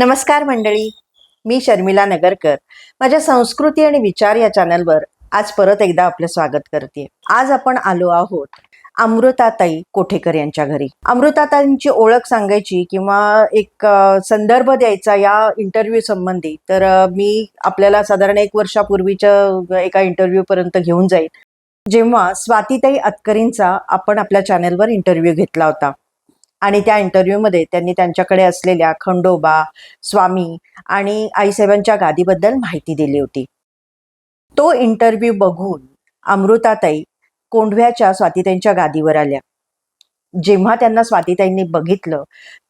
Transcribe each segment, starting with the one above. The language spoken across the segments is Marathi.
नमस्कार मंडळी मी शर्मिला नगरकर. माझ्या संस्कृती आणि विचार या चॅनलवर आज परत एकदा आपलं स्वागत करते. आज आपण आलो आहोत अमृताताई कोठेकर यांच्या घरी. अमृताताईंची ओळख सांगायची किंवा एक संदर्भ द्यायचा या इंटरव्ह्यू संबंधी तर मी आपल्याला साधारण एक वर्षापूर्वीच्या एका इंटरव्ह्यू पर्यंत घेऊन जाईल जेव्हा स्वातीताई अतकरींचा आपण आपल्या चॅनेलवर इंटरव्ह्यू घेतला होता. आणि त्या इंटरव्ह्यूमध्ये त्यांनी त्यांच्याकडे असलेल्या खंडोबा स्वामी आणि आईसाहेबांच्या गादीबद्दल माहिती दिली होती. तो इंटरव्ह्यू बघून अमृताताई कोंढव्याच्या स्वातीताईंच्या गादीवर आल्या. जेव्हा त्यांना स्वातीताईंनी बघितलं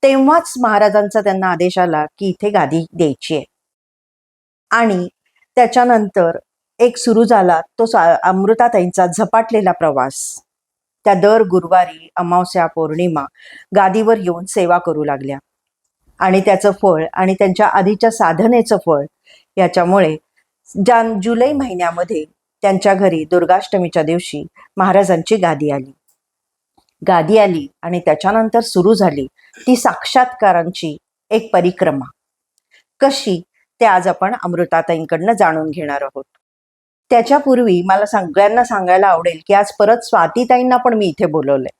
तेव्हाच महाराजांचा त्यांना आदेश आला की इथे गादी द्यायची आहे. आणि त्याच्यानंतर एक सुरू झाला तो अमृताताईंचा झपाटलेला प्रवास. त्या दर गुरुवारी अमावस्या पौर्णिमा गादीवर येऊन सेवा करू लागल्या. आणि त्याचं फळ आणि त्यांच्या आधीच्या साधनेचं फळ याच्यामुळे जान जुलै महिन्यामध्ये त्यांच्या घरी दुर्गाष्टमीच्या दिवशी महाराजांची गादी आली. गादी आली आणि त्याच्यानंतर सुरू झाली ती साक्षात्कारांची एक परिक्रमा. कशी? ते आज आपण अमृताताईंकडनं जाणून घेणार आहोत. त्याच्यापूर्वी मला सगळ्यांना सांगायला आवडेल की आज परत स्वातीताईंना पण मी इथे बोलवलंय.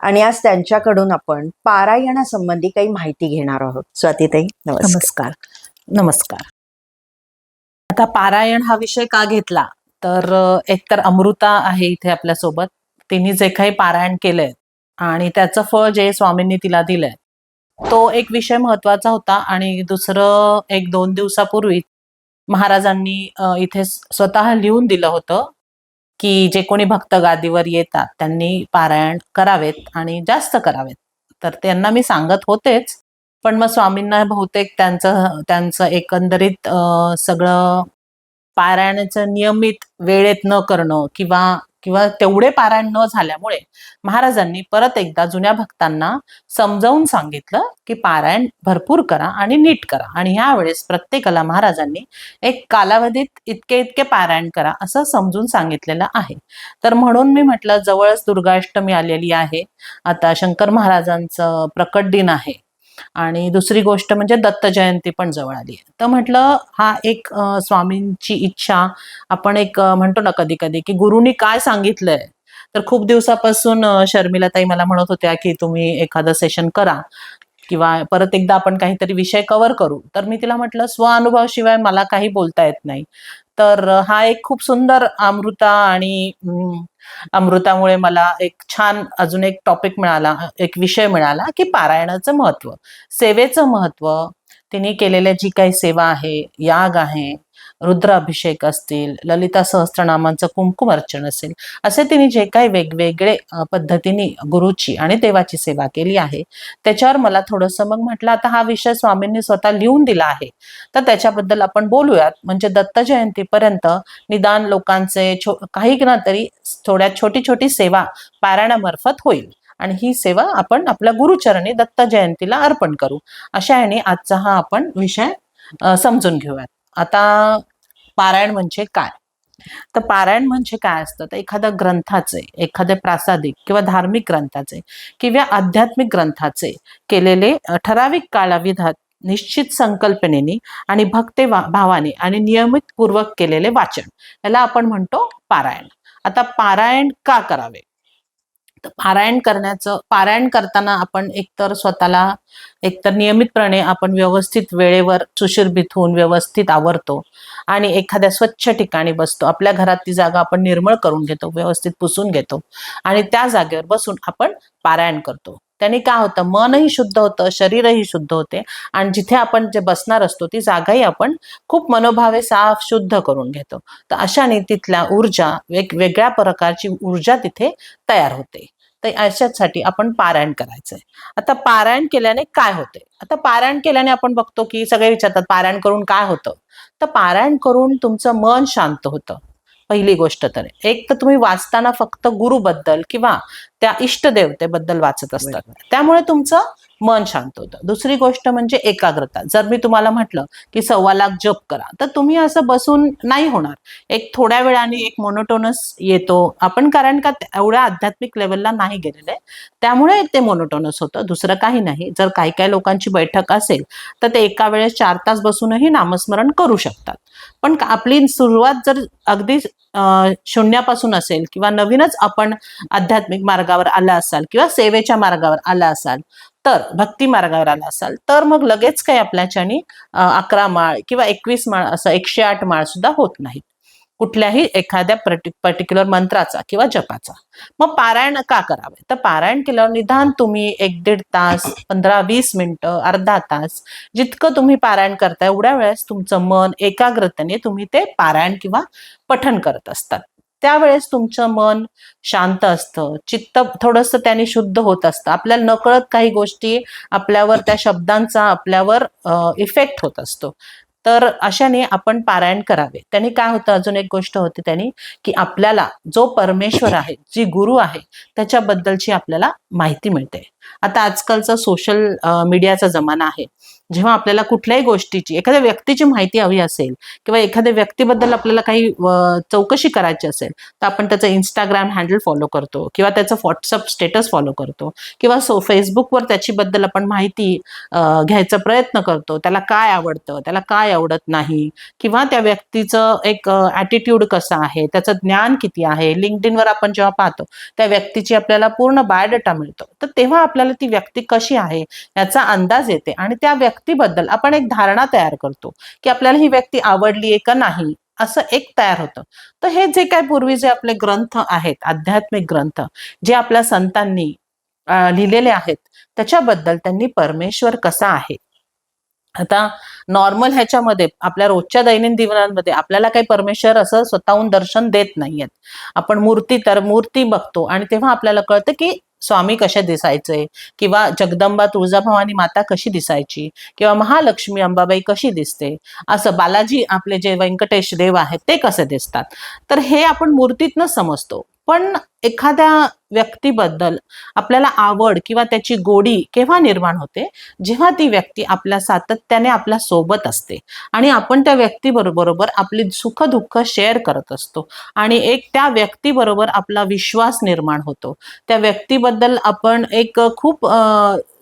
आणि आज त्यांच्याकडून आपण पारायणासंबंधी काही माहिती घेणार आहोत. स्वातीताई नमस्कार. नमस्कार. आता पारायण हा विषय का घेतला? तर एक एकतर अमृता आहे इथे आपल्यासोबत. तिने जे काही पारायण केलंय आणि त्याचं फळ जे स्वामींनी तिला दिलंय तो एक विषय महत्त्वाचा होता आणि दुसरं एक दोन दिवसापूर्वी महाराजांनी इथे स्वतः लिहून दिलं होतं की जे कोणी भक्त गादीवर येतात त्यांनी पारायण करावेत आणि जास्त करावेत. तर त्यांना मी सांगत होतेच पण मग स्वामींना बहुतेक त्यांचं त्यांचं एकंदरीत सगळं पारायणाचं नियमित वेळेत न करणं किंवा किंवा तेवढे पारायण न झाल्यामुळे महाराजांनी परत एकदा जुन्या भक्तांना समजावून सांगितलं की पारायण भरपूर करा आणि नीट करा. आणि ह्यावेळेस प्रत्येकाला महाराजांनी एक कालावधीत इतके इतके पारायण करा असं समजून सांगितलेलं आहे. तर म्हणून मी म्हटलं जवळच दुर्गाष्टमी आलेली आहे. आता शंकर महाराजांचं प्रकट दिन आहे. आणि दुसरी गोष्ट म्हणजे दत्त जयंती पण जवळ आली आहे. तर म्हटलं हा एक स्वामींची इच्छा आपण एक म्हणतो ना कधी कधी की गुरुनी काय सांगितलंय? तर खूप दिवसापासून शर्मिला शर्मिलाताई मला म्हणत होत्या की तुम्ही एखादं सेशन करा किंवा परत एकदा आपण काहीतरी विषय कव्हर करू. तर मी तिला म्हटलं स्वअनुभवाशिवाय मला काही बोलता येत नाही. तर हा एक खूप सुंदर अमृता आणि अमृतामुळे मला एक छान अजून एक टॉपिक मिळाला एक विषय मिळाला की पारायणाचं महत्त्व. सेवेचं महत्त्व तिने केलेल्या जी काही सेवा आहे याग आहे रुद्राभिषेक असतील ललिता सहस्त्रनामांचं कुंकुम अर्चन असेल असे तिने जे काही वेगवेगळे पद्धतीने गुरुची आणि देवाची सेवा केली आहे त्याच्यावर मला थोडंसं मग म्हटलं आता हा विषय स्वामींनी स्वतः लिहून दिला आहे. तर त्याच्याबद्दल आपण बोलूयात. म्हणजे दत्त जयंतीपर्यंत निदान लोकांचे छो काही ना तरी थोड्या छोटी छोटी सेवा पारायणामार्फत होईल. आणि ही सेवा आपण आपल्या गुरुचरणी दत्त जयंतीला अर्पण करू. अशा याने आजचा हा आपण विषय समजून घेऊयात. आता पारायण म्हणजे काय? तर पारायण म्हणजे काय असतं? तर एखाद्या ग्रंथाचे एखाद्या प्रासादिक किंवा धार्मिक ग्रंथाचे किंवा आध्यात्मिक ग्रंथाचे केलेले ठराविक कालाविधात निश्चित संकल्पनेने आणि भक्ते भावाने आणि नियमित पूर्वक केलेले वाचन. याला आपण म्हणतो पारायण. आता पारायण का करावे? तर पारायण करण्याचं पारायण करताना आपण एकतर स्वतःला एकतर नियमितपणे आपण व्यवस्थित वेळेवर सुशीर्भित होऊन व्यवस्थित आवरतो. आणि एखाद्या स्वच्छ ठिकाणी बसतो. आपल्या घरात ती जागा आपण निर्मळ करून घेतो व्यवस्थित पुसून घेतो आणि त्या जागेवर बसून आपण पारायण करतो. त्याने काय होतं? मनही शुद्ध होतं शरीरही शुद्ध होते आणि जिथे आपण जे बसणार असतो ती जागाही आपण खूप मनोभावे साफ शुद्ध करून घेतो. तर अशाने तिथल्या ऊर्जा वेगवेगळ्या प्रकारची ऊर्जा तिथे तयार होते. तर अशासाठी आपण पारायण करायचंय. आता पारायण केल्याने काय होते आता पारायण केल्याने आपण बघतो की सगळे विचारतात पारायण करून काय होतं? तर पारायण करून तुमचं मन शांत होतं. पहिली गोष्ट तर एक तर तुम्ही वाचताना फक्त गुरुबद्दल किंवा त्या इष्टदेवतेबद्दल वाचत असतात. त्यामुळे तुमचं मन शांत होतं. दुसरी गोष्ट म्हणजे एकाग्रता. जर मी तुम्हाला म्हटलं की सव्वा लाख जप करा तर तुम्ही असं बसून नाही होणार. एक थोड्या वेळाने एक मोनोटोनस येतो. आपण कारण का एवढ्या आध्यात्मिक लेवलला नाही गेलेले त्यामुळे ते मोनोटोनस होतं. दुसरं काही नाही. जर काही काही लोकांची बैठक असेल तर ते एका वेळेस चार तास बसूनही नामस्मरण करू शकतात. पण आपली सुरुवात जर अगदी शून्यापासून असेल किंवा नवीनच आपण आध्यात्मिक मार्गावर आला असाल किंवा सेवेच्या मार्गावर आला असाल तर भक्ती मार्गावर आला असाल तर मग लगेच काही आपल्याच्यानी अकरा माळ किंवा एकवीस माळ असं एकशे आठ माळ सुद्धा होत नाहीत. कुठल्याही एखाद्या पर्टिक्युलर मंत्राचा किंवा जपाचा. मग पारायण का करावे? तर पारायण केल्यावर निदान तुम्ही एक दीड तास पंधरा वीस मिनिटं अर्धा तास जितकं तुम्ही पारायण करता एवढ्या वेळेस तुमचं मन एकाग्रतेने तुम्ही ते पारायण किंवा पठण करत असतात. त्यावेळेस तुमचं मन शांत असतं. चित्त थोडंसं त्याने शुद्ध होत असतं. आपल्याला नकळत काही गोष्टी आपल्यावर त्या शब्दांचा आपल्यावर इफेक्ट होत असतो. तर अशाने आपण पारायण करावे. त्याने काय होतं? अजून एक गोष्ट होती त्यांनी की आपल्याला जो परमेश्वर आहे जी गुरु आहे त्याच्याबद्दलची आपल्याला माहिती मिळते. आता आजकालचा सोशल मीडियाचा जमाना आहे. जेव्हा आपल्याला कुठल्याही गोष्टीची एखाद्या व्यक्तीची माहिती हवी असेल किंवा एखाद्या व्यक्तीबद्दल आपल्याला काही चौकशी करायची असेल तर आपण त्याचं इंस्टाग्राम हँडल फॉलो करतो किंवा त्याचं व्हॉट्सअप स्टेटस फॉलो करतो किंवा सो फेसबुकवर त्याच्याबद्दल आपण माहिती घ्यायचा प्रयत्न करतो. त्याला काय आवडतं त्याला काय आवडत नाही किंवा त्या व्यक्तीचं एक ॲटिट्यूड कसं आहे त्याचं ज्ञान किती आहे लिंकडिनवर आपण जेव्हा पाहतो त्या व्यक्तीची आपल्याला पूर्ण बायोडेटा मिळतो. तर तेव्हा आपल्याला ती व्यक्ती कशी आहे याचा अंदाज येते आणि त्या व्यक्ती व्यक्तीबद्दल आपण एक धारणा तयार करतो की आपल्याला ही व्यक्ती आवडली आहे का नाही असं एक तयार होतं. तर हे जे काय पूर्वी जे आपले ग्रंथ आहेत आध्यात्मिक ग्रंथ जे आपल्या संतांनी लिहिलेले आहेत त्याच्याबद्दल त्यांनी परमेश्वर कसा आहे? आता नॉर्मल ह्याच्यामध्ये आपल्या रोजच्या दैनंदिन जीवनामध्ये आपल्याला काही परमेश्वर असं स्वतःहून दर्शन देत नाहीयेत. आपण मूर्ती तर मूर्ती बघतो आणि तेव्हा आपल्याला कळतं की स्वामी कसे दिसायचे? किंवा जगदंबा तुळजाभवानी माता कशी दिसायची? किंवा महालक्ष्मी अंबाबाई कशी दिसते? असं बालाजी आपले जे व्यंकटेश देव आहेत ते कसे दिसतात? तर हे आपण मूर्तीतनं समजतो. पण एखाद्या व्यक्तीबद्दल आपल्याला आवड किंवा त्याची गोडी केव्हा निर्माण होते? जेव्हा ती व्यक्ती आपल्या सातत्याने आपल्यासोबत असते आणि आपण त्या व्यक्तीबरोबर आपली सुख दुःख शेअर करत असतो आणि एक त्या व्यक्तीबरोबर आपला विश्वास निर्माण होतो. त्या व्यक्तीबद्दल आपण एक खूप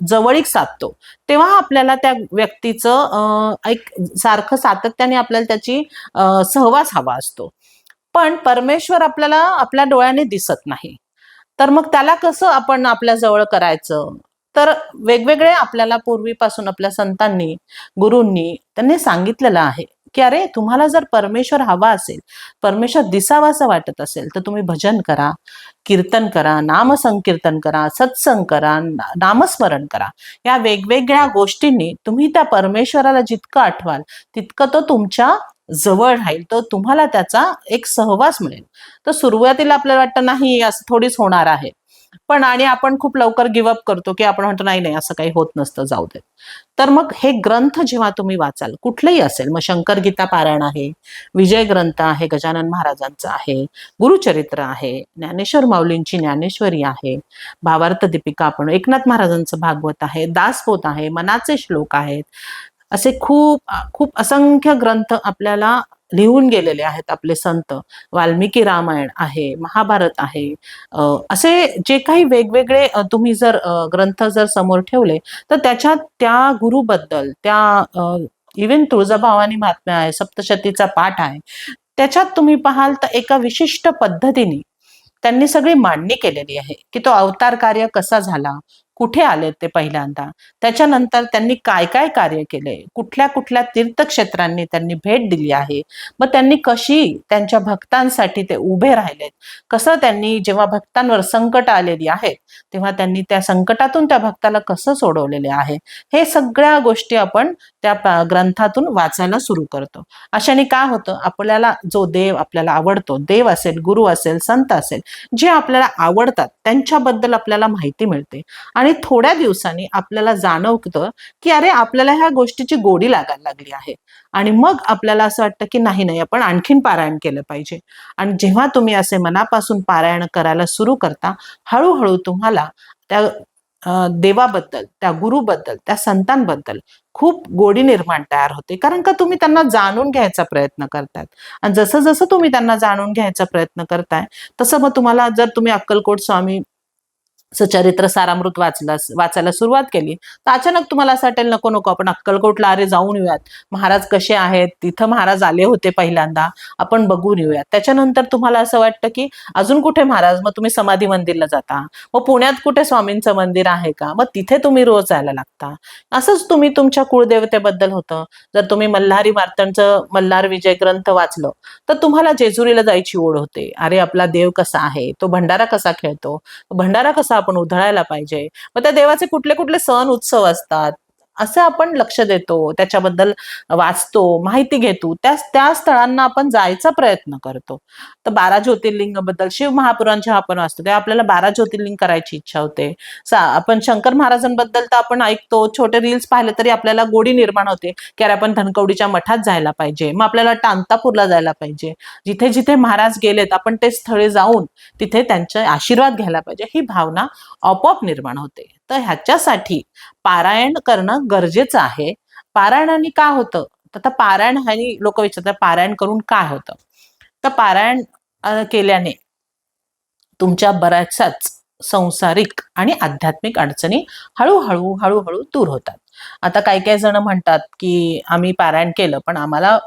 जवळीक साधतो. तेव्हा आपल्याला त्या व्यक्तीचं एक सारखं सातत्याने आपल्याला त्याची सहवास हवा असतो. पण परमेश्वर आपल्याला आपल्या डोळ्याने दिसत नाही. तर मग त्याला कसं आपण आपल्या जवळ करायचं? तर वेगवेगळे आपल्याला पूर्वीपासून आपल्या संतांनी गुरूंनी त्यांनी सांगितलेलं आहे की अरे तुम्हाला जर परमेश्वर हवा असेल परमेश्वर दिसावासा वाटत असेल तर तुम्ही भजन करा कीर्तन करा नामसंकीर्तन करा सत्संग करा नामस्मरण करा. या वेगवेगळ्या गोष्टींनी तुम्ही त्या परमेश्वराला जितकं आठवाल तितकं तो तुमच्या जवळ राहील तर तुम्हाला त्याचा एक सहवास मिळेल. तर सुरुवातीला आपल्याला वाटतं नाही असं थोडीच होणार आहे. पण आणि आपण खूप लवकर गिवअप करतो की आपण म्हणतो नाही नाही असं काही होत नसतं जाऊ दे. तर मग हे ग्रंथ जेव्हा तुम्ही वाचाल कुठलेही असेल मग शंकर गीता पारायण आहे विजय ग्रंथ आहे गजानन महाराजांचा आहे गुरुचरित्र आहे ज्ञानेश्वर माऊलींची ज्ञानेश्वरी आहे भावार्थ दीपिका आपण एकनाथ महाराजांचं भागवत आहे दासबोध आहे मनाचे श्लोक आहेत असे खूप खूप असंख्य ग्रंथ आपल्याला लिहून गेलेले आहेत आपले संत. वाल्मिकी रामायण आहे महाभारत आहे. असे जे काही वेगवेगळे तुम्ही जर ग्रंथ जर समोर ठेवले तर त्याच्यात त्या गुरुबद्दल त्या इव्हन तुळजाभवानी महात्म्या आहे सप्तशतीचा पाठ आहे त्याच्यात तुम्ही पाहाल तर एका विशिष्ट पद्धतीने त्यांनी सगळी मांडणी केलेली आहे की तो अवतार कार्य कसा झाला कुठे आले ते पहिल्यांदा? त्याच्यानंतर त्यांनी काय काय कार्य केले? कुठल्या कुठल्या तीर्थक्षेत्रांनी त्यांनी भेट दिली आहे? मग त्यांनी कशी त्यांच्या भक्तांसाठी ते उभे राहिलेत? कसं त्यांनी जेव्हा भक्तांवर संकट आलेली आहेत तेव्हा त्यांनी त्या संकटातून त्या भक्ताला कसं सोडवलेले आहे? हे सगळ्या गोष्टी आपण त्या ग्रंथातून वाचायला सुरू करतो. अशाने काय होतं? आपल्याला जो देव आपल्याला आवडतो देव असेल गुरु असेल संत असेल जे आपल्याला आवडतात त्यांच्याबद्दल आपल्याला माहिती मिळते. आणि थोड्या दिवसांनी आपल्याला जाणवतं की अरे आपल्याला ह्या गोष्टीची गोडी लागायला लागली आहे. आणि मग आपल्याला असं वाटतं की नाही नाही आपण आणखीन पारायण केलं पाहिजे. आणि जेव्हा तुम्ही असे मनापासून पारायण करायला सुरू करता हळूहळू तुम्हाला त्या देवाबद्दल त्या गुरुबद्दल त्या संतांबद्दल खूप गोडी निर्माण तयार होते. कारण का तुम्ही त्यांना जाणून घ्यायचा प्रयत्न करतायत आणि जसं जसं तुम्ही त्यांना जाणून घ्यायचा प्रयत्न करताय तसं मग तुम्हाला जर तुम्ही अक्कलकोट स्वामी सचरित्र सारामृत वाचला वाचायला सुरुवात केली. तर अचानक तुम्हाला असं वाटेल नको नको आपण अक्कलकोटला अरे जाऊन येऊयात. महाराज कसे आहेत? तिथं महाराज आले होते पहिल्यांदा. आपण बघून येऊयात. त्याच्यानंतर तुम्हाला असं वाटतं की अजून कुठे महाराज? मग तुम्ही समाधी मंदिरला जाता. मग पुण्यात कुठे स्वामींचं मंदिर आहे का? मग तिथे तुम्ही रोज जायला लागता. असंच तुम्ही तुमच्या कुळदेवतेबद्दल होतं. जर तुम्ही मल्हारी मार्तंडचं मल्हार विजय ग्रंथ वाचलं तर तुम्हाला जेजुरीला जायची ओढ होते. अरे आपला देव कसा आहे? तो भंडारा कसा खेळतो? भंडारा कसा आपण उधळायला पाहिजे. मग त्या देवाचे कुठले कुठले सण उत्सव असतात? असं आपण लक्ष देतो त्याच्याबद्दल वाचतो माहिती घेतो त्या त्या स्थळांना आपण जायचा प्रयत्न करतो. तर बारा ज्योतिर्लिंगाबद्दल शिव महापुरांच्या आपण वाचतो तेव्हा आपल्याला बारा ज्योतिर्लिंग करायची इच्छा होते. सा आपण शंकर महाराजांबद्दल तर आपण ऐकतो छोटे रील्स पाहिले तरी आपल्याला गोडी निर्माण होते की अरे आपण धनकवडीच्या मठात जायला पाहिजे मग आपल्याला टांतापूरला जायला पाहिजे. जिथे जिथे महाराज गेलेत आपण ते स्थळे जाऊन तिथे त्यांचे आशीर्वाद घ्यायला पाहिजे ही भावना आपोआप निर्माण होते. तर ह्याच्यासाठी पारायण करणं गरजेचं आहे. पारायणाने काय होतं? तर आता पारायण ह्यानी लोक विचारतात पारायण करून काय होतं? तर पारायण केल्याने तुमच्या बऱ्याचशाच संसारिक आणि आध्यात्मिक अडचणी हळूहळू हळूहळू दूर होतात. आता काही काही जण म्हणतात की आम्ही पारायण केलं पण आम्हाला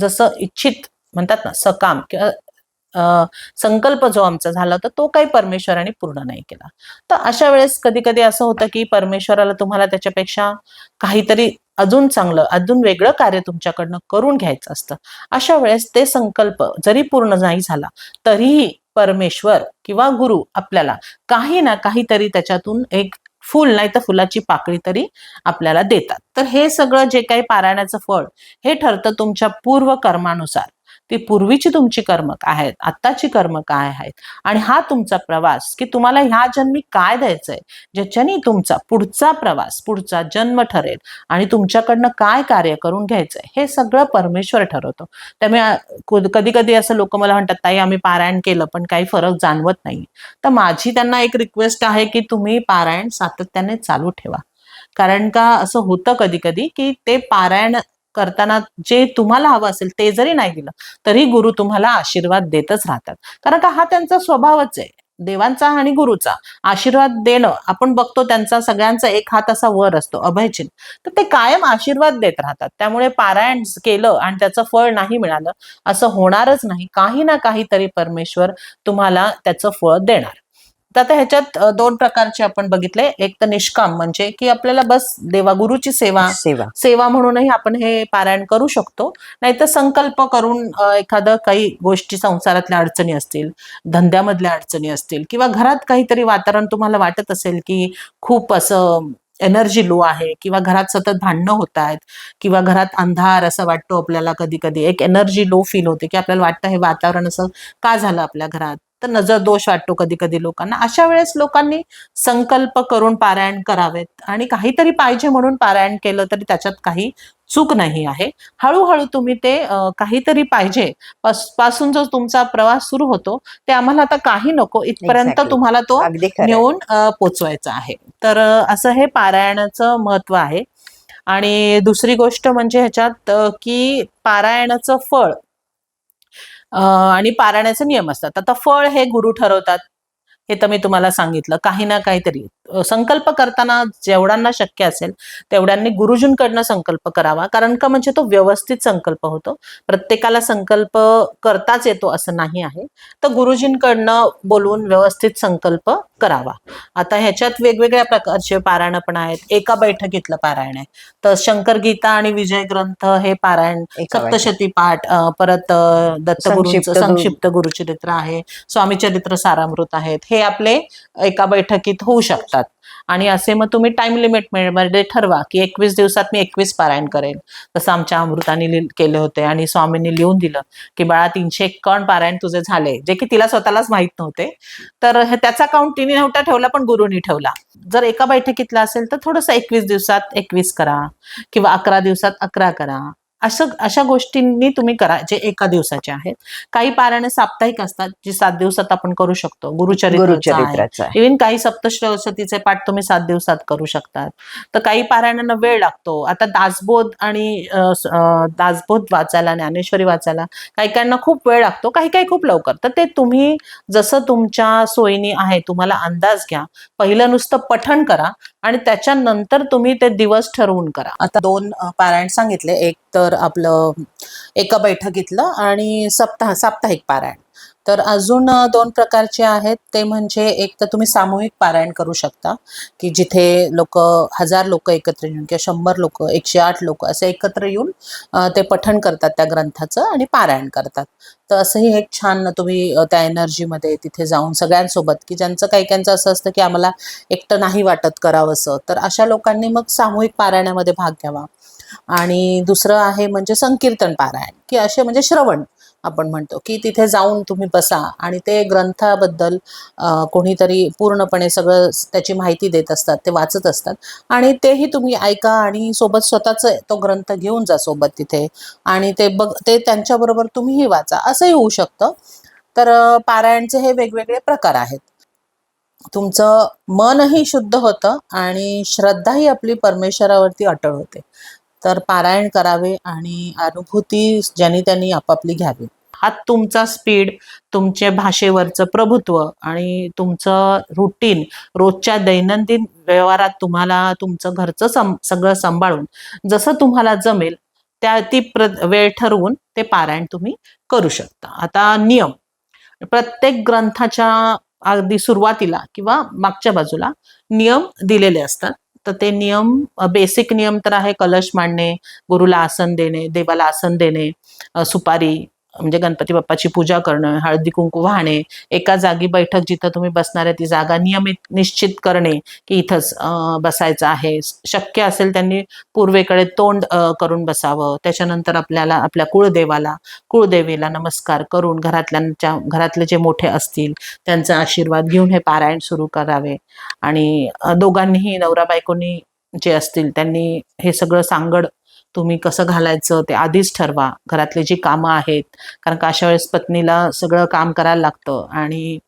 जसं इच्छित म्हणतात ना सकाम किंवा संकल्प जो आमचा झाला होता तो काही परमेश्वराने पूर्ण नाही केला. तर अशा वेळेस कधी कधी असं होतं की परमेश्वराला तुम्हाला त्याच्यापेक्षा काहीतरी अजून चांगलं अजून वेगळं कार्य तुमच्याकडनं करून घ्यायचं असतं. अशा वेळेस ते संकल्प जरी पूर्ण नाही झाला तरीही परमेश्वर किंवा गुरु आपल्याला काही ना काहीतरी त्याच्यातून एक फुल नाही तर फुलाची पाकळी तरी आपल्याला देतात. तर हे सगळं जे काही पारायणाचं फळ हे ठरतं तुमच्या पूर्व कर्मानुसार ती पूर्वीची तुमची कर्म काय आहेत आत्ताची कर्म काय आहेत? आणि हा तुमचा प्रवास की तुम्हाला ह्या जन्मी काय द्यायचंय? ज्याच्याने तुमचा पुढचा प्रवास पुढचा जन्म ठरेल आणि तुमच्याकडनं काय कार्य करून घ्यायचंय हे सगळं परमेश्वर ठरवतो. त्यामुळे कधी कधी असं लोक मला म्हणतात ताई आम्ही पारायण केलं पण काही फरक जाणवत नाही. तर माझी त्यांना एक रिक्वेस्ट आहे की तुम्ही पारायण सातत्याने चालू ठेवा. कारण का असं होतं कधी कधी की ते पारायण करताना जे तुम्हाला हवं असेल ते जरी नाही दिलं तरी गुरु तुम्हाला आशीर्वाद देतच राहतात. कारण का हा त्यांचा स्वभावच आहे. देवांचा आणि गुरुचा. आशीर्वाद देणं आपण बघतो त्यांचा सगळ्यांचा एक हात असा वर असतो अभयचिन्ह. तर ते कायम आशीर्वाद देत राहतात. त्यामुळे पारायण केलं आणि त्याचं फळ नाही मिळालं असं होणारच नाही. काही ना काहीतरी परमेश्वर तुम्हाला त्याचं फळ देणार. तर आता ह्याच्यात दोन प्रकारचे आपण बघितले. एक तर निष्काम म्हणजे की आपल्याला बस देवागुरुची सेवा सेवा. सेवा म्हणूनही आपण हे पारायण करू शकतो. नाहीतर संकल्प करून एखादं काही गोष्टी संसारातल्या अडचणी असतील धंद्यामधल्या अडचणी असतील किंवा घरात काहीतरी वातावरण तुम्हाला वाटत असेल की खूप असं एनर्जी लो आहे किंवा घरात सतत भांडणं होत आहेत किंवा घरात अंधार असं वाटतो आपल्याला कधी कधी एक एनर्जी लो फील होते की आपल्याला वाटतं हे वातावरण असं का झालं आपल्या घरात? तर नजर दोष वाटतो कधी कधी लोकांना. अशा वेळेस लोकांनी संकल्प करून पारायण करावेत. आणि काहीतरी पाहिजे म्हणून पारायण केलं तरी त्याच्यात काही चूक नाही आहे. हळूहळू तुम्ही ते काहीतरी पाहिजे. पास- पासून जो तुमचा प्रवास सुरू होतो ते आम्हाला आता काही नको. इथपर्यंत. तुम्हाला तो. नेऊन पोचवायचा आहे. तर असं हे पारायणाचं महत्त्व आहे. आणि दुसरी गोष्ट म्हणजे ह्याच्यात की पारायणाचं फळ आणि पारायणाचे नियम असतात. आता फळ हे गुरु ठरवतात हे तर मी तुम्हाला सांगितलं. काही ना काहीतरी. संकल्प करताना जेवढ्यांना शक्य असेल तेवढ्यांनी गुरुजींकडनं संकल्प करावा. कारण का म्हणजे तो व्यवस्थित संकल्प होतो. प्रत्येकाला संकल्प करताच येतो असं नाही आहे. तर गुरुजींकडनं बोलवून व्यवस्थित संकल्प करावा. आता ह्याच्यात वेगवेगळ्या प्रकारचे पारायण पण आहेत. एका बैठकीतलं पारायण आहे. तर शंकर गीता आणि विजय ग्रंथ हे पारायण सप्तशती पाठ परत दत्तगुरूंचं संक्षिप्त गुरु- संक्षिप्त गुरुचरित्र आहे. स्वामी चरित्र सारामृत आहेत. हे आपले एका बैठकीत होऊ शकतात. आणि असे मग तुम्ही टाइम लिमिट म्हणजे ठरवा की एकवीस दिवसात मी एकवीस पारायण करेन. तसं आमच्या अमृताने केले होते आणि स्वामींनी लिहून दिलं की बाळा तीनशे एक्कावन्न पारायण तुझे झाले. जे की तिला स्वतःलाच माहीत नव्हते. तर त्याचा काउंट तिने नव्हता ठेवला पण गुरुनी ठेवला. जर एका बैठकीतला असेल तर थोडंसं एकवीस दिवसात एकवीस करा किंवा अकरा दिवसात अकरा करा. असं अशा गोष्टींनी तुम्ही करा जे एका दिवसाचे आहेत. काही पारायणे साप्ताहिक असतात जी सात दिवसात आपण करू शकतो. गुरुचरित्र गुरुचरित्राचं इव्हन काही सप्तश्रवसतीचे पाठ तुम्ही सात दिवसात करू शकतात. तर काही पारायणांना वेळ लागतो. आता दासबोध आणि दासबोध वाचायला ज्ञानेश्वरी वाचायला काही काहींना खूप वेळ लागतो काही काही खूप लवकर. तर ते तुम्ही जसं तुमच्या सोयीनी आहे तुम्हाला अंदाज घ्या. पहिलं नुसतं पठण करा. आणि त्याच्यानंतर तुम्ही ते दिवस ठरवून करा. आता दोन अ, पारायण सांगितले. एक तर आपलं एका बैठकीतलं आणि सप्ताह साप्ताहिक पारायण. तर अजून दोन प्रकारचे आहेत. ते म्हणजे एक तर तुम्ही सामूहिक पारायण करू शकता की जिथे लोक हजार लोक एकत्र येऊन किंवा शंभर लोक एकशे आठ लोक असे एकत्र येऊन ते पठण करतात त्या ग्रंथाचं आणि पारायण करतात. तर असंही एक छान तुम्ही त्या एनर्जीमध्ये तिथे जाऊन सगळ्यांसोबत की ज्यांचं काही काहींचं असं असतं की आम्हाला एकटं नाही वाटत करावंसं तर अशा लोकांनी मग सामूहिक पारायणामध्ये भाग घ्यावा. आणि दुसरं आहे म्हणजे संकीर्तन पारायण की असे म्हणजे श्रवण. आपण म्हणतो की तिथे जाऊन तुम्ही बसा आणि ते ग्रंथाबद्दल कोणीतरी पूर्णपणे सगळं त्याची माहिती देत असतात ते वाचत असतात आणि तेही तुम्ही ऐका आणि सोबत स्वतःच तो ग्रंथ घेऊन जा सोबत तिथे आणि ते बघ ते त्यांच्याबरोबर तुम्हीही वाचा असंही होऊ शकतं. तर पारायणचे हे वेगवेगळे प्रकार आहेत. तुमचं मनही शुद्ध होतं आणि श्रद्धाही आपली परमेश्वरावरती अटळ होते. तर पारायण करावे आणि अनुभूती ज्यांनी त्यांनी आपापली घ्यावी. हा तुमचा स्पीड तुमच्या भाषेवरचं प्रभुत्व आणि तुमचं रुटीन रोजच्या दैनंदिन व्यवहारात तुम्हाला तुमचं घरचं सं सगळं सांभाळून जसं तुम्हाला जमेल त्या ती प्र वेळ ठरवून ते पारायण तुम्ही करू शकता. आता नियम. प्रत्येक ग्रंथाच्या अगदी सुरुवातीला किंवा मागच्या बाजूला नियम दिलेले असतात. तर ते नियम बेसिक नियम तर आहे कलश मांडणे गुरुला आसन देणे देवाला आसन देणे सुपारी म्हणजे गणपती बाप्पाची पूजा करणं हळदी कुंकू वाहणे एका जागी बैठक जिथं तुम्ही बसणार आहे ती जागा नियमित निश्चित करणे की इथंच बसायचं आहे. शक्य असेल त्यांनी पूर्वेकडे तोंड करून बसावं. त्याच्यानंतर आपल्याला आपल्या कुळदेवाला कुळदेवीला नमस्कार करून घरातल्यांच्या घरातले जे मोठे असतील त्यांचा आशीर्वाद घेऊन हे पारायण सुरू करावे. आणि दोघांनीही नवरा बायकोनी जे असतील त्यांनी हे सगळं सांगड तुम्ही कसं घालायचं ते आधीच ठरवा. घरातली जी कामं आहेत कारण का अशा वेळेस पत्नीला सगळं काम करायला लागतं आणि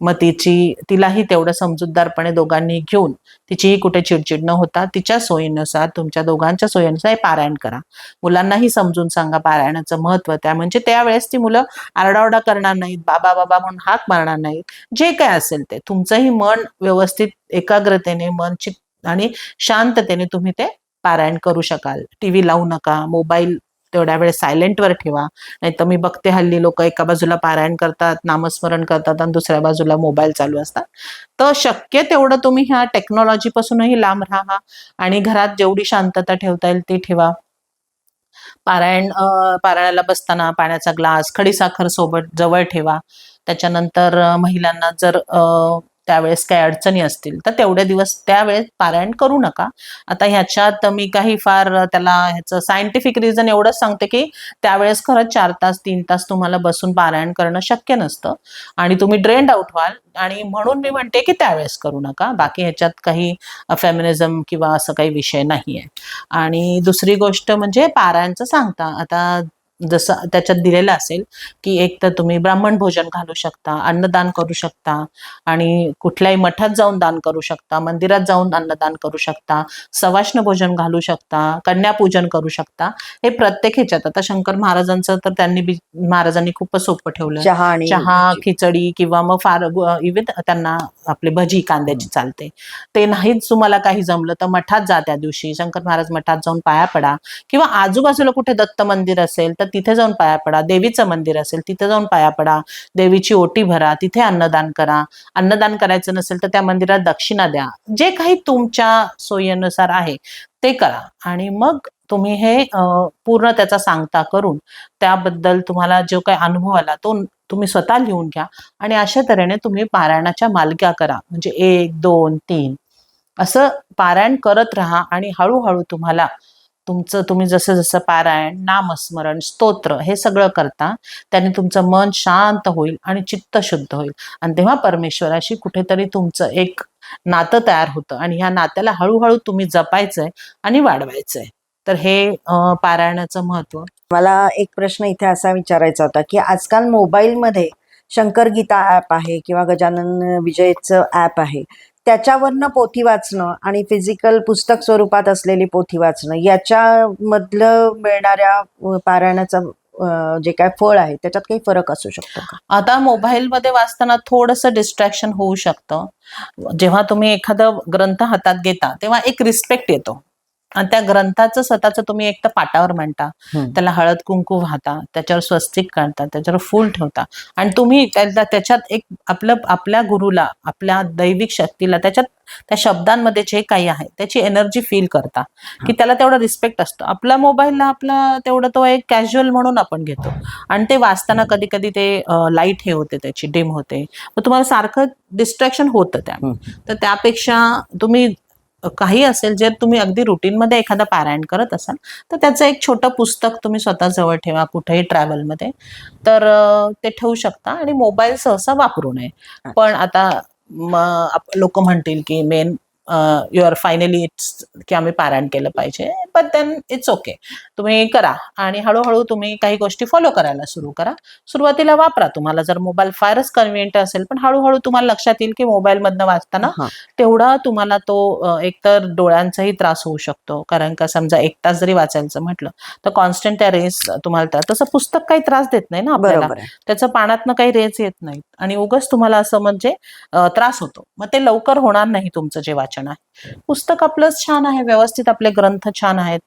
मग तिची तिलाही तेवढं समजूतदारपणे दोघांनी घेऊन तिचीही कुठे चिडचिड न होता तिच्या सोयीनुसार तुमच्या दोघांच्या सोयीनुसार हे पारायण करा. मुलांनाही समजून सांगा पारायणाचं महत्त्व त्या म्हणजे त्यावेळेस ती मुलं आरडाओरडा करणार नाहीत बाबा बाबा म्हणून हाक मारणार नाहीत. जे काय असेल ते तुमचंही मन व्यवस्थित एकाग्रतेने मन चित आणि शांततेने तुम्ही ते पारायण करू शकाल. टी व्ही लावू नका. मोबाईल तेवढ्या वेळ सायलेंटवर ठेवा. नाही तर मी बघते हल्ली लोक एका बाजूला पारायण करतात नामस्मरण करतात आणि दुसऱ्या बाजूला मोबाईल चालू असतात. तर शक्य तेवढं तुम्ही ह्या टेक्नॉलॉजीपासूनही लांब राहा आणि घरात जेवढी शांतता ठेवता येईल ती ठेवा. पारायण पारायणाला बसताना पाण्याचा ग्लास खडीसाखर सोबत जवळ ठेवा. त्याच्यानंतर महिलांना जर त्यावेळेस काही अडचणी असतील तर तेवढे दिवस त्यावेळेस पारायण करू नका. आता ह्याच्यात मी काही फार त्याला ह्याचं सायंटिफिक रिझन एवढंच सांगते की त्यावेळेस खरंच चार तास तीन तास तुम्हाला बसून पारायण करणं शक्य नसतं. आणि तुम्ही ड्रेंड आउट व्हाल आणि म्हणून मी म्हणते की त्यावेळेस करू नका. बाकी ह्याच्यात काही फेमिनिझम किंवा असं काही विषय नाही आहे आणि दुसरी गोष्ट म्हणजे पारायणचं सांगता. आता जसं त्याच्यात दिलेलं असेल की एक तर तुम्ही ब्राह्मण भोजन घालू शकता अन्नदान करू शकता आणि कुठल्याही मठात जाऊन दान करू शकता मंदिरात जाऊन अन्नदान करू शकता सवाष्ण भोजन घालू शकता कन्यापूजन करू शकता हे प्रत्येक ह्याच्यात. आता शंकर महाराजांचं तर त्यांनी महाराजांनी खूपच सोपं ठेवलं. चहा खिचडी किंवा मग फार इव्हन त्यांना आपली भजी कांद्याची चालते. ते नाहीच तुम्हाला काही जमलं तर मठात जा त्या दिवशी. शंकर महाराज मठात जाऊन पाया पडा. किंवा आजूबाजूला कुठे दत्त मंदिर असेल तर तिथे जाऊन पाया पडा. देवीचं मंदिर असेल तिथे जाऊन पाया पडा. देवीची ओटी भरा तिथे अन्नदान करा. अन्नदान करायचं नसेल तर त्या मंदिरात दक्षिणा द्या. जे काही तुमच्या सोयीनुसार आहे ते करा. आणि मग तुम्ही हे पूर्ण त्याचा सांगता करून त्याबद्दल तुम्हाला जो काही अनुभव आला तो तुम्ही स्वतः लिहून घ्या. आणि अशा तऱ्हेने तुम्ही पारायणाच्या मालक्या करा. म्हणजे एक दोन तीन. असं पारायण करत राहा आणि हळूहळू तुम्हाला तुमचं तुम्ही जसं जसं पारायण नामस्मरण स्तोत्र हे सगळं करता त्याने तुमचं मन शांत होईल आणि चित्त शुद्ध होईल. आणि तेव्हा परमेश्वराशी कुठेतरी तुमचं एक नातं तयार होतं आणि ह्या नात्याला हळूहळू तुम्ही जपायचंय आणि वाढवायचंय. तर हे पारायणाचं महत्त्व मला एक प्रश्न इथे असा विचारायचा होता की आजकाल मोबाईलमध्ये शंकर गीता ॲप आहे किंवा गजानन विजयचं ॲप आहे. त्याच्यावरनं पोथी वाचणं आणि फिजिकल पुस्तक स्वरूपात असलेली पोथी वाचणं याच्यामधलं मिळणाऱ्या पारायणाचा पारायणाचं जे काय फळ आहे त्याच्यात काही फरक असू शकतो का? आता मोबाईलमध्ये वाचताना थोडंसं डिस्ट्रॅक्शन होऊ शकतं. जेव्हा तुम्ही एखादा ग्रंथ हातात घेता तेव्हा एक रिस्पेक्ट येतो. आणि त्या ग्रंथाचं स्वतःचं तुम्ही एक तर पाटावर मांडता. त्याला हळद कुंकू वाहता त्याच्यावर स्वस्तिक काढता त्याच्यावर फूल ठेवता. आणि तुम्ही त्याच्यात एक आपलं आपल्या गुरुला आपल्या दैविक शक्तीला त्याच्यात त्या शब्दांमध्ये जे काही आहे त्याची एनर्जी फील करता. की त्याला तेवढा रिस्पेक्ट असतो. आपला मोबाईलला आपला तेवढं तो एक कॅज्युअल म्हणून आपण घेतो. आणि ते वाचताना कधी कधी ते लाइट हे होते त्याची डिम होते. मग तुम्हाला सारखं डिस्ट्रॅक्शन होतं त्या. तर त्यापेक्षा तुम्ही काही असेल जे तुम्ही अगदी रुटीनमध्ये एखादा पारायण करत असाल तर त्याचं एक छोटं पुस्तक तुम्ही स्वतः जवळ ठेवा कुठेही ट्रॅव्हलमध्ये तर ते ठेवू शकता आणि मोबाईल सहसा वापरू नये. पण आता लोक म्हणतील की man you are finally it's की आम्ही पारायण केलं पाहिजे पण देन इट्स ओके तुम्ही करा आणि हळूहळू तुम्ही काही गोष्टी फॉलो करायला सुरू करा. सुरुवातीला वापरा तुम्हाला जर मोबाईल फारच कन्व्हिनियंट असेल पण हळूहळू तुम्हाला लक्षात येईल की मोबाईलमधनं वाचताना. तेवढा तुम्हाला तो एकतर डोळ्यांचाही त्रास होऊ शकतो. कारण का समजा एक तास जरी वाचायचं म्हटलं तर कॉन्स्टंट त्या रेस तुम्हाला तसं पुस्तक काही त्रास देत नाही ना आपल्याला. त्याचं पाण्यातनं काही रेच येत नाहीत. आणि उगच तुम्हाला असं म्हणजे त्रास होतो. मग ते लवकर होणार नाही तुमचं जे वाचन. आहे. पुस्तक आपलंच छान आहे व्यवस्थित आपले ग्रंथ छान आहेत.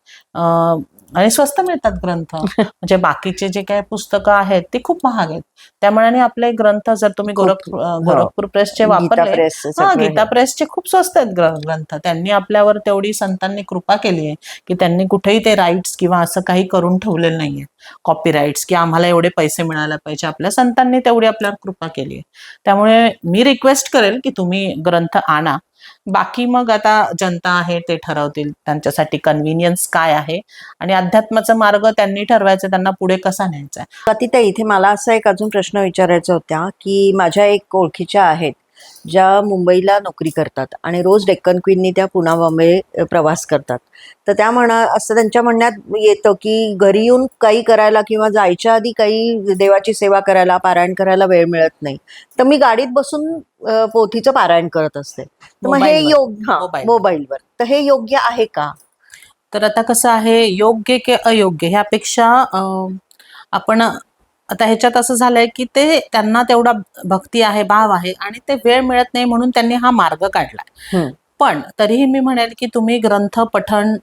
आणि स्वस्त मिळतात ग्रंथ. म्हणजे बाकीचे जे काही पुस्तकं आहेत ते खूप महाग आहेत. त्यामुळे आपले ग्रंथ जर तुम्ही खूप, गोरखपूर. गोरखपूर प्रेसचे वापरले हा गीता प्रेसचे खूप स्वस्त आहेत ग्र- ग्रंथ. त्यांनी आपल्यावर तेवढी संतांनी कृपा केली आहे की त्यांनी कुठेही ते राईट्स किंवा असं काही करून ठेवलेलं नाहीये. कॉपी राईट्स की आम्हाला एवढे पैसे मिळायला पाहिजे. आपल्या संतांनी तेवढी आपल्यावर कृपा केली आहे. त्यामुळे मी रिक्वेस्ट करेल की तुम्ही ग्रंथ आणा. बाकी मग आता जनता आहे ते ठरवतील त्यांच्यासाठी कन्व्हिनियन्स काय आहे आणि अध्यात्माचा मार्ग त्यांनी ठरवायचा त्यांना पुढे कसा न्यायचा आहे. इथे मला असा एक अजून प्रश्न विचारायचा होता की माझ्या एक ओळखीच्या आहेत ज्या मुंबईला नोकरी करतात आणि रोज डेक्कन क्वीननी त्या पुन्हा बॉम्बे प्रवास करतात. तर त्या म्हणा असं त्यांच्या म्हणण्यात येतं की घरी येऊन काही करायला किंवा जायच्या आधी काही देवाची सेवा करायला पारायण करायला वेळ मिळत नाही. तर मी गाडीत बसून पोथीचं पारायण करत असते. तर मग हे मोबाईलवर. योग मोबाईल. मोबाईलवर. तर हे योग्य आहे का? तर आता कसं आहे योग्य की अयोग्य ह्यापेक्षा आपण आता ह्याच्यात असं झालंय की ते त्यांना तेवढा भक्ती आहे भाव आहे आणि ते वेळ मिळत नाही म्हणून त्यांनी हा मार्ग काढलाय. पण तरीही मी म्हणेल की तुम्ही ग्रंथ पठण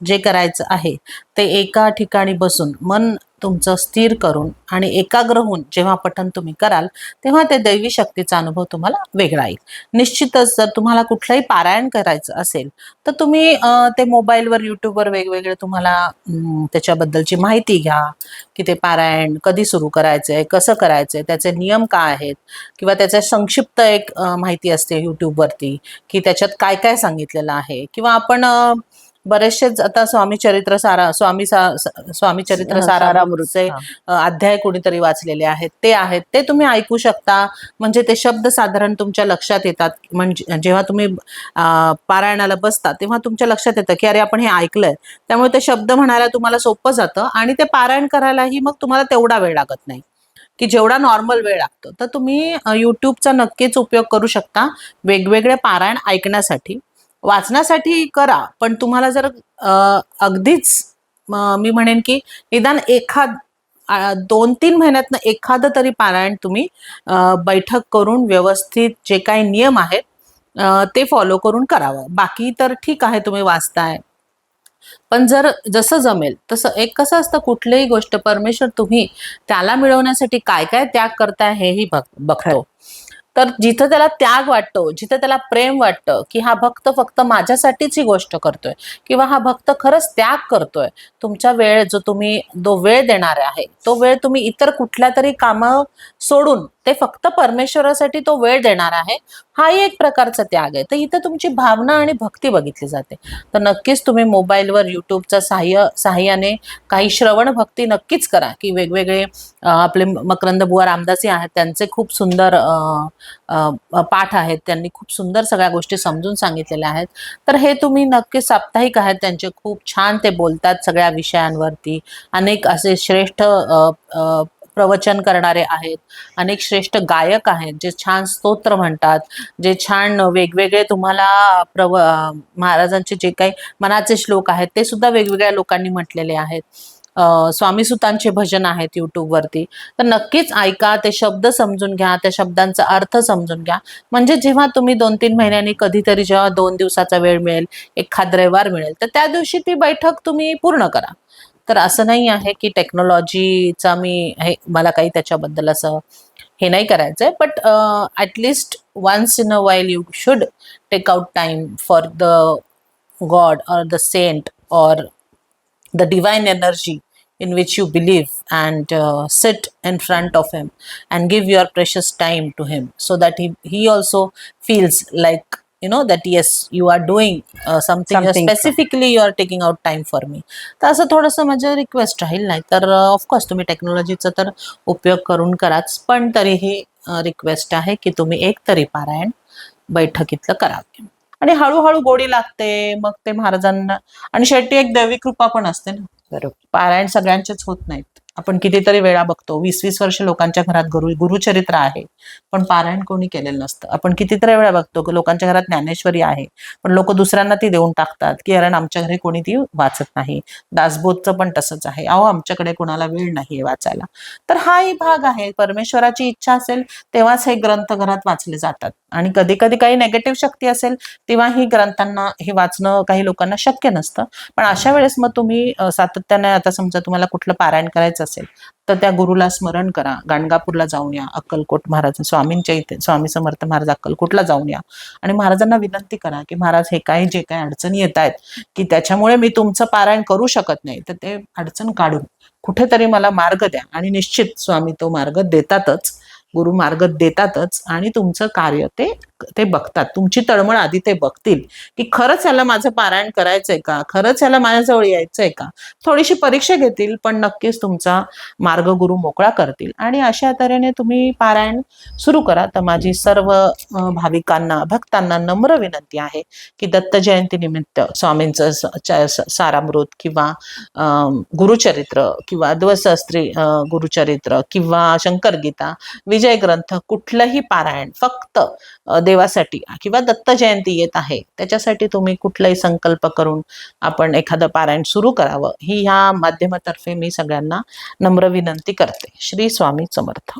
जे करायचं आहे ते एका ठिकाणी बसून मन तुमचं स्थिर करून आणि एकाग्र होऊन जेव्हा पठन तुम्ही कराल तेव्हा ते दैवी शक्तीचा अनुभव तुम्हाला वेगळा येईल. निश्चितच जर तुम्हाला कुठलंही पारायण करायचं असेल तर तुम्ही ते मोबाईलवर युट्यूबवर वेगवेगळे तुम्हाला त्याच्याबद्दलची माहिती घ्या की ते पारायण कधी सुरू करायचंय कसं करायचंय त्याचे नियम काय आहेत किंवा त्याच्या संक्षिप्त एक माहिती असते युट्यूबवरती की त्याच्यात काय काय सांगितलेलं आहे किंवा आपण बरेचसेच आता स्वामी चरित्र सारा स्वामी सा- स्वामी चरित्र सारामृतचे अध्याय कोणीतरी वाचलेले आहेत ते आहेत. ते तुम्ही ऐकू शकता. म्हणजे ते शब्द साधारण तुमच्या लक्षात येतात. म्हणजे जेव्हा तुम्ही पारायणाला बसता तेव्हा तुमच्या लक्षात येतं की अरे आपण हे ऐकलंय. त्यामुळे ते शब्द म्हणायला तुम्हाला सोपं जातं आणि ते पारायण करायलाही मग तुम्हाला तेवढा वेळ लागत नाही. की जेवढा नॉर्मल वेळ लागतो. तर तुम्ही यूट्यूबचा नक्कीच उपयोग करू शकता वेगवेगळे पारायण ऐकण्यासाठी. वाचण्यासाठी करा पण तुम्हाला जर अगदीच मी म्हणेन की निदान एखाद दोन तीन महिन्यातनं एखादं तरी पारायण तुम्ही बैठक करून व्यवस्थित जे काही नियम आहेत ते फॉलो करून करावं. बाकी तर ठीक आहे तुम्ही वाचताय. पण जर जसं जमेल तसं एक कसं असतं कुठलीही गोष्ट परमेश्वर तुम्ही त्याला मिळवण्यासाठी काय काय त्याग करताय हेही बघ बघतो. तर जिथं त्याला त्याग वाटतो जिथं त्याला प्रेम वाटतं की हा भक्त फक्त माझ्यासाठीच ही गोष्ट करतोय किंवा हा भक्त खरंच त्याग करतोय तुमचा वेळ जो तुम्ही जो वेळ देणार आहे तो वेळ तुम्ही इतर कुठल्या तरी कामं सोडून ते फक्त परमेश्वरासाठी तो वेळ देणार आहे हाही एक प्रकारचा त्याग आहे. तर इथं तुमची भावना आणि भक्ती बघितली जाते. तर नक्कीच तुम्ही मोबाईलवर युट्यूबच्या सहाय्य सहाय्याने काही श्रवण भक्ती नक्कीच करा की वेगवेगळे आपले मकरंद बुवा रामदासी आहेत त्यांचे खूप सुंदर पाठ आहेत त्यांनी खूप सुंदर सगळ्या गोष्टी समजून सांगितलेल्या आहेत. तर हे तुम्ही नक्की साप्ताहिक आहेत त्यांचे खूप छान ते बोलतात सगळ्या विषयांवरती. अनेक असे श्रेष्ठ प्रवचन करणारे आहेत. अनेक श्रेष्ठ गायक आहेत जे छान स्तोत्र म्हणतात जे छान वेगवेगळे तुम्हाला प्रव महाराजांचे जे काही मनाचे श्लोक आहेत ते सुद्धा वेगवेगळ्या लोकांनी म्हटलेले आहेत. स्वामी सुतांचे भजन आहेत यूट्यूबवरती तर नक्कीच ऐका ते शब्द समजून घ्या त्या शब्दांचा अर्थ समजून घ्या. म्हणजे जेव्हा तुम्ही दोन तीन महिन्यांनी कधीतरी जेव्हा दोन दिवसाचा वेळ मिळेल एखाद रविवार मिळेल तर त्या दिवशी ती बैठक तुम्ही पूर्ण करा. तर असं नाही आहे की टेक्नॉलॉजीचा मी हे मला काही त्याच्याबद्दल असं हे नाही करायचं आहे but at least once in a while you should take out time for the god or the saint or the divine energy in which you believe and uh, sit in front of him and give your precious time to him so that he, he also feels like you know that yes you are doing uh, something, Something for- specifically you are taking out time for me. तर असं थोडंसं माझं रिक्वेस्ट राहील नाही तर ऑफकोर्स तुम्ही टेक्नॉलॉजीचा तर उपयोग करून कराच पण तरीही रिक्वेस्ट आहे की तुम्ही एक तरी पारायण बैठकीतलं करावे आणि हळूहळू गोडी लागते मग ते महाराजांना आणि शेवटी एक दैवी कृपा पण असते ना. बरोबर. पारायण सगळ्यांचेच होत नाहीत. आपण कितीतरी वेळा बघतो वीस वीस वर्ष लोकांच्या घरात गुरु गुरुचरित्र आहे पण पारायण कोणी केलेलं नसतं. आपण कितीतरी वेळा बघतो की लोकांच्या घरात ज्ञानेश्वरी आहे पण लोक दुसऱ्यांना ती देऊन टाकतात की कारण आमच्या घरी कोणी ती वाचत नाही. दासबोधचं पण तसंच आहे. अहो आमच्याकडे कोणाला वेळ नाहीये वाचायला. तर हाही भाग आहे. परमेश्वराची इच्छा असेल तेव्हाच हे ग्रंथ घरात वाचले जातात. आणि कधी कधी काही नेगेटिव्ह शक्ती असेल तेव्हा ही ग्रंथांना हे वाचणं काही लोकांना शक्य नसतं. पण अशा वेळेस मग तुम्ही सातत्याने आता समजा तुम्हाला कुठलं पारायण करायचं असेल. तर त्या गुरुला स्मरण करा. गाणगापूरला जाऊन या. अक्कलकोट महाराज स्वामींच्या इथे स्वामी समर्थ महाराज अक्कलकोटला जाऊन या. आणि महाराजांना विनंती करा की महाराज हे काही जे काही अडचणी येत आहेत की त्याच्यामुळे मी तुमचं पारायण करू शकत नाही. तर ते अडचण काढून कुठेतरी मला मार्ग द्या. आणि निश्चित स्वामी तो मार्ग देतातच. गुरु मार्ग देतातच आणि तुमचं कार्य ते ते बघतात. तुमची तळमळ आधी ते बघतील की खरंच याला माझं पारायण करायचंय का? खरंच याला माझ्याजवळ यायचंय का? थोडीशी परीक्षा घेतील पण नक्कीच तुमचा मार्ग गुरु मोकळा करतील. आणि अशा तऱ्हेने तुम्ही पारायण सुरू करा. तर माझी सर्व भाविकांना भक्तांना नम्र विनंती आहे की दत्त जयंती निमित्त स्वामींचं सारामृत किंवा गुरुचरित्र किंवा द्वसहस्त्री गुरुचरित्र किंवा शंकरगीता विजय ग्रंथ कुठलंही पारायण फक्त देवासाठी किंवा दत्त जयंती येत आहे त्याच्यासाठी तुम्ही कुठलाही संकल्प करून आपण एखादं पारायण सुरू करावं ही ह्या माध्यमातर्फे मी सगळ्यांना नम्र विनंती करते. श्री स्वामी समर्थ.